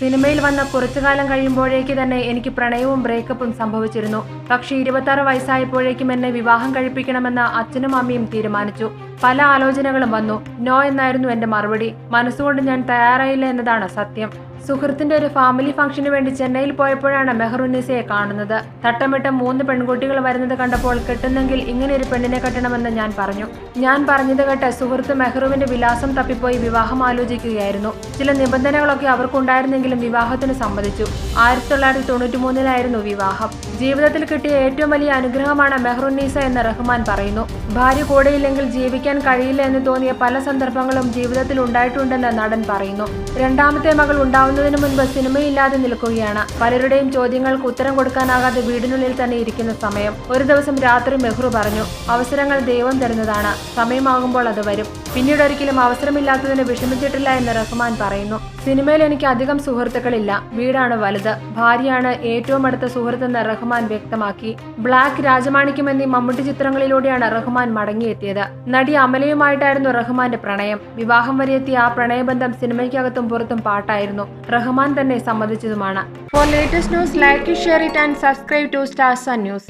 സിനിമയിൽ വന്ന കുറച്ചു കാലം കഴിയുമ്പോഴേക്ക് തന്നെ എനിക്ക് പ്രണയവും ബ്രേക്കപ്പും സംഭവിച്ചിരുന്നു. പക്ഷേ ഇരുപത്താറ് വയസ്സായപ്പോഴേക്കും എന്നെ വിവാഹം കഴിപ്പിക്കണമെന്ന് അച്ഛനും അമ്മയും തീരുമാനിച്ചു. പല ആലോചനകളും വന്നു. നോ എന്നായിരുന്നു എന്റെ മറുപടി. മനസ്സുകൊണ്ട് ഞാൻ തയ്യാറായില്ല എന്നതാണ് സത്യം. സുഹൃത്തിന്റെ ഒരു ഫാമിലി ഫംഗ്ഷന് വേണ്ടി ചെന്നൈയിൽ പോയപ്പോഴാണ് മെഹറുന്നീസയെ കാണുന്നത്. തട്ടമിട്ട മൂന്ന് പെൺകുട്ടികൾ വരുന്നത് കണ്ടപ്പോൾ കെട്ടുന്നെങ്കിൽ ഇങ്ങനെ ഒരു പെണ്ണിനെ കെട്ടണമെന്ന് ഞാൻ പറഞ്ഞു. ഞാൻ പറഞ്ഞത് കേട്ട് സുഹൃത്ത് മെഹ്റുവിന്റെ വിലാസം തപ്പിപ്പോയി വിവാഹം ആലോചിക്കുകയായിരുന്നു. ചില നിബന്ധനകളൊക്കെ അവർക്കുണ്ടായിരുന്നെങ്കിലും വിവാഹത്തിന് സമ്മതിച്ചു. ആയിരത്തി തൊള്ളായിരത്തി തൊണ്ണൂറ്റി മൂന്നിലായിരുന്നു വിവാഹം. ജീവിതത്തിൽ കിട്ടിയ ഏറ്റവും വലിയ അനുഗ്രഹമാണ് മെഹ്റുന്നീസ എന്ന് റഹ്മാൻ പറയുന്നു. ഭാര്യ കൂടെയില്ലെങ്കിൽ ജീവിക്കാൻ കഴിയില്ല എന്ന് തോന്നിയ പല സന്ദർഭങ്ങളും ജീവിതത്തിൽ ഉണ്ടായിട്ടുണ്ടെന്ന് നടൻ പറയുന്നു. രണ്ടാമത്തെ മകൾ ഉണ്ടാവുന്നതിന് മുൻപ് സിനിമയില്ലാതെ നിൽക്കുകയാണ്. പലരുടെയും ചോദ്യങ്ങൾക്ക് ഉത്തരം കൊടുക്കാനാകാതെ വീടിനുള്ളിൽ തന്നെ ഇരിക്കുന്ന സമയം. ഒരു ദിവസം രാത്രി മെഹ്റു പറഞ്ഞു അവസരങ്ങൾ ദൈവം തരുന്നതാണ്. സമയമാകുമ്പോൾ അത് വരും. പിന്നീട് ഒരിക്കലും അവസരമില്ലാത്തതിന് വിഷമിച്ചിട്ടില്ല എന്ന് റഹ്മാൻ പറയുന്നു. സിനിമയിൽ എനിക്ക് അധികം സുഹൃത്തുക്കളില്ല. വീടാണ് വലുത്. ഭാര്യയാണ് ഏറ്റവും അടുത്ത സുഹൃത്തെന്ന് റഹ്മാൻ വ്യക്തമാക്കി. ബ്ലാക്ക് രാജമാണിക്യം എന്നീ മമ്മൂട്ടി ചിത്രങ്ങളിലൂടെയാണ് റഹ്മാൻ മടങ്ങിയെത്തിയത്. നടി അമലയുമായിട്ടായിരുന്നു റഹ്മാന്റെ പ്രണയം. വിവാഹം വരെയെത്തിയ ആ പ്രണയബന്ധം സിനിമയ്ക്കകത്തും പുറത്തും പാട്ടായിരുന്നു. റഹ്മാൻ തന്നെ സമ്മതിച്ചതുമാണ്. For latest news like share it and subscribe to Stars news